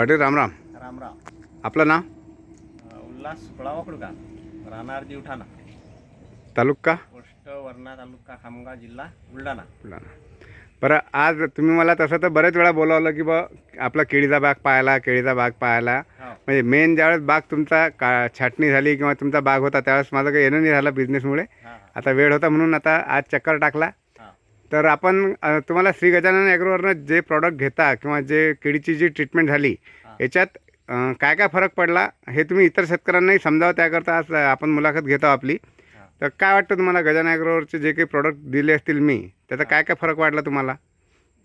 पाटील रामराम रामराम आपलं नाव? उल्हास फुळावाकडू का राहणार दिवठाणा तालुका? पोस्ट वर्णा तालुका खामगाव जिल्हा बुलढाणा. बुलढाणा. बरं आज तुम्ही मला तसं तर बरेच वेळा बोलावलं की बा आपला केळीचा बाग पाहायला केळीचा बाग पाहायला हो. म्हणजे मेन ज्यावेळेस बाग तुमचा का छाटणी झाली किंवा तुमचा बाग होता त्यावेळेस माझं काही येणं नाही झालं बिझनेसमुळे आता वेळ होता म्हणून आता आज चक्कर टाकला. तर आपण तुम्हाला श्री गजानन ॲग्रोवरनं जे प्रॉडक्ट घेता किंवा जे केळीची जी ट्रीटमेंट झाली. याच्यात काय काय फरक पडला हे तुम्ही इतर शेतकऱ्यांनाही समजावं त्याकरता आज आपण मुलाखत घेतो आपली. तर काय वाटतं तुम्हाला गजानन ॲग्रोवरचे जे काही प्रॉडक्ट दिले असतील मी त्याचा काय काय फरक वाटला तुम्हाला?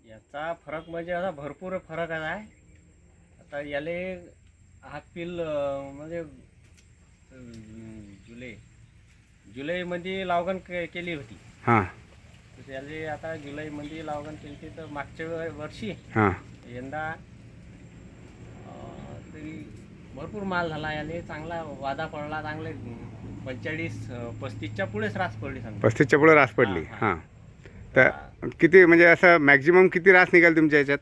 याचा फरक म्हणजे असा भरपूर फरक आहे. आता याले हा पिल म्हणजे जुलै जुलैमध्ये लागण के केली होती. हां. तर याले आता जुलैमध्ये लागण केली होती तर मागच्या व- वर्षी हां. यंदा अं, तरी भरपूर माल झाला याने चांगला वादा पडला चांगले पंचेचाळीस अं, पस्तीसच्या पुढेच रास पडली पस्तीसच्या पुढे रास पडली हां, हां. तर किती म्हणजे असं मॅक्झिमम किती रास निघाली तुमच्या याच्यात?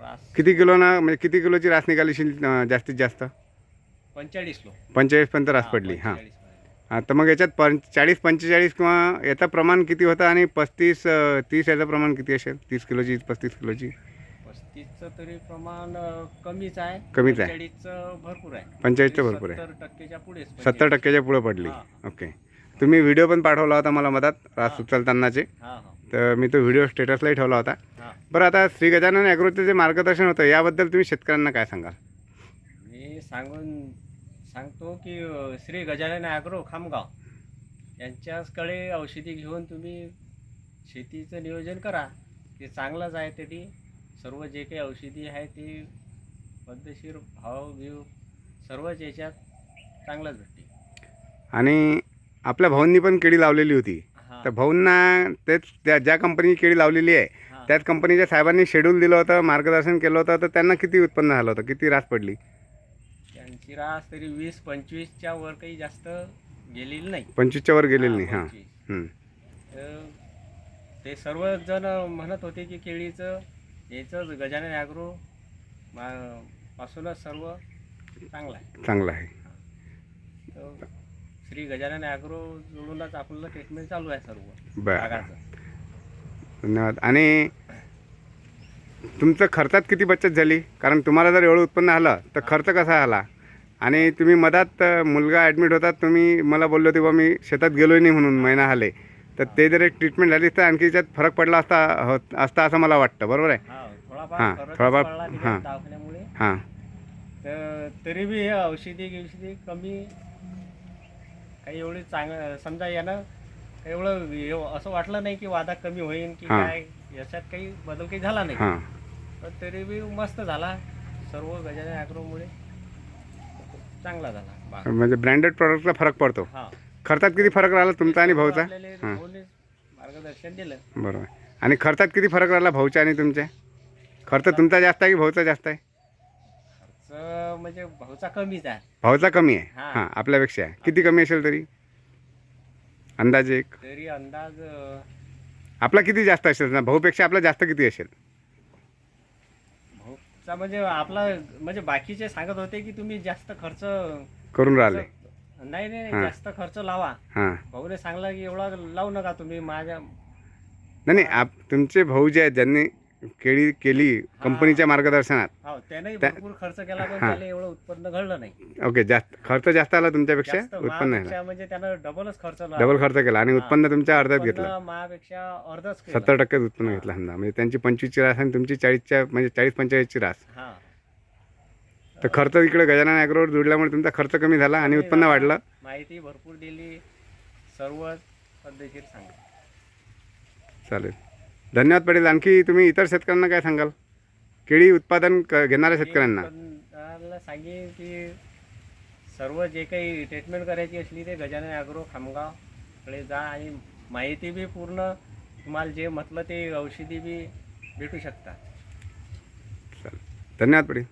रास किती किलोनं म्हणजे किती किलोची रास निघाली अं, जास्तीत जास्त? पंचेचाळीस लो पंचेचाळीसपर्यंत रास पडली हां. 45 पर्यंत. हां तर मग याच्यात पं चाळीस पंचेचाळीस किंवा याचं प्रमाण किती होतं आणि पस्तीस तीस याचं प्रमाण किती असेल? तीस किलोची पस्तीस किलोची. पस्तीसचं तरी प्रमाण कमीच आहे. कमीच आहे. पंचेचाळीसचं भरपूर आहे. पंचेचाळीसचं भरपूर आहे. सत्तर टक्केच्या पुढेच सत्तर टक्क्याच्या पुढे पडली. हां. ओके. तुम्ही व्हिडिओ पण पाठवला होता मला मधात रास हां. उचलतानाचे हां हां. तर मी तो व्हिडिओ स्टेटसलाही ठेवला होता. हां. बरं आता श्री गजानन ॲग्रोचं जे मार्गदर्शन होतं याबद्दल तुम्ही शेतकऱ्यांना काय सांगाल? मी सांगून सांगतो की श्री गजानन ॲग्रो खामगाव यांच्याकडे औषधी घेऊन तुम्ही शेतीचं नियोजन करा. ते चांगलंच आहे तरी. सर्व जे काही औषधी आहे ते पद्धतशीर भाव बिव सर्वच याच्यात चांगलंच भेटते. आणि आपल्या भाऊंनी पण केळी लावलेली होती. तर भाऊंना तेच त्या ज्या कंपनी केळी लावलेली आहे त्याच कंपनीच्या साहेबांनी शेड्यूल दिलं होतं मार्गदर्शन केलं होतं तर त्यांना किती उत्पन्न झालं होतं किती रास पडली? त्यांची रास तरी वीस पंचवीसच्या वर काही जास्त गेलेली नाही. पंचवीसच्या वर गेलेली नाही हां, 25. तर ते सर्वजण म्हणत होते की केळीचं याचं गजानन ॲग्रो मा पासूनच सर्व चांगलं आहे. चांगलं आहे. तर श्री गजानन ॲग्रो जोडूनच आपलं ट्रीटमेंट चालू आहे सर्व. बरं. बागाचं धन्यवाद. आणि तुमचं खर्चात किती बचत झाली? कारण तुम्हाला जर एवढं उत्पन्न आलं तर खर्च कसा आला? आणि तुम्ही मधात मुलगा ॲडमिट होता तुम्ही मला बोलले बा मी शेतात गेलोय नाही म्हणून महिना आले. तर ते जर एक ट्रीटमेंट झाली तर आणखी याच्यात फरक पडला असता होत असता असं मला वाटतं. बरोबर आहे? हा थोडाफार हां. हां. तर तरी बी हे औषधी गिवषधी कमी काही एवढी चांगलं समजा यानं काही एवढं एव- असं वाटलं नाही की वादा कमी होईल की हां. काय याच्यात काही बदल काही झाला नाही. हां. पण तरी बी मस्त झाला सर्व गजानन ॲग्रोमुळे. चांगला झाला. बाग. म्हणजे ब्रँडेड प्रॉडक्टचा फरक पडतो. हा. खर्चात किती फरक राहिला तुमचा आणि भाऊचा? आपल्याला मार्गदर्शन दिलं. बरोबर. आणि खर्चात किती फरक राहिला भाऊच्या आणि तुमच्या? खर्च तुमचा जास्त आहे की भाऊचा जास्त आहे? खर्च म्हणजे भाऊचा कमीच आहे. भाऊचा कमी आहे. हां. हां आपल्यापेक्षा आहे. किती कमी असेल तरी? अंदाजे एक. तरी अंदाज अं, आपला किती जास्त असेल? ना भाऊपेक्षा आपला जास्त किती असेल? भाऊचा म्हणजे आपला म्हणजे बाकीचे सांगत होते की तुम्ही जास्त खर्च करून राहिले. नाही नाही. जास्त खर्च लावा. हां. भाऊने सांगला की एवढा लावू नका तुम्ही माझ्या नाही नाही आप तुमचे भाऊ जे आहेत ज्यांनी केळी केली कंपनीच्या मार्गदर्शनात. हो त्यानेही त्या- भरपूर खर्च केला पण हां. त्याला एवढं उत्पन्न घडलं नाही. ओके जास्त खर्च जास्त आला तुमच्यापेक्षा? जास्त उत्पन्न महापेक्षा म्हणजे त्यानं डबलच खर्च लावला. डबल खर्च केला आणि हां. उत्पन्न तुमच्या अर्ध्यात उत्पन्न घेतलं. महापेक्षा अर्धच केलं. सत्तर टक्केच उत्पन्न घेतलं समजा म्हणजे त्यांची पंचवीसची रास आणि तुमची चाळीसच्या म्हणजे चाळीस पंचेचाळीसची रास. हा. तर खर्च इकडे गजानन ॲग्रोवर जोडल्यामुळे तुमचा खर्च कमी झाला आणि उत्पन्न वाढलं. माहिती भरपूर दिली. सर्व पद्धतीत सांगा चालेल. धन्यवाद पटेल. आणखी तुम्ही इतर शेतकऱ्यांना काय सांगाल? केळी उत्पादन क घेणाऱ्या शेतकऱ्यांना. शेतकऱ्यांना सांगेन की सर्व जे काही ट्रीटमेंट करायची असली ते गजानन ॲग्रो खामगावकडे जा आणि माहिती बी पूर्ण तुम्हाला जे म्हटलं ते औषधी बी भेटू शकतात. धन्यवाद पटेल.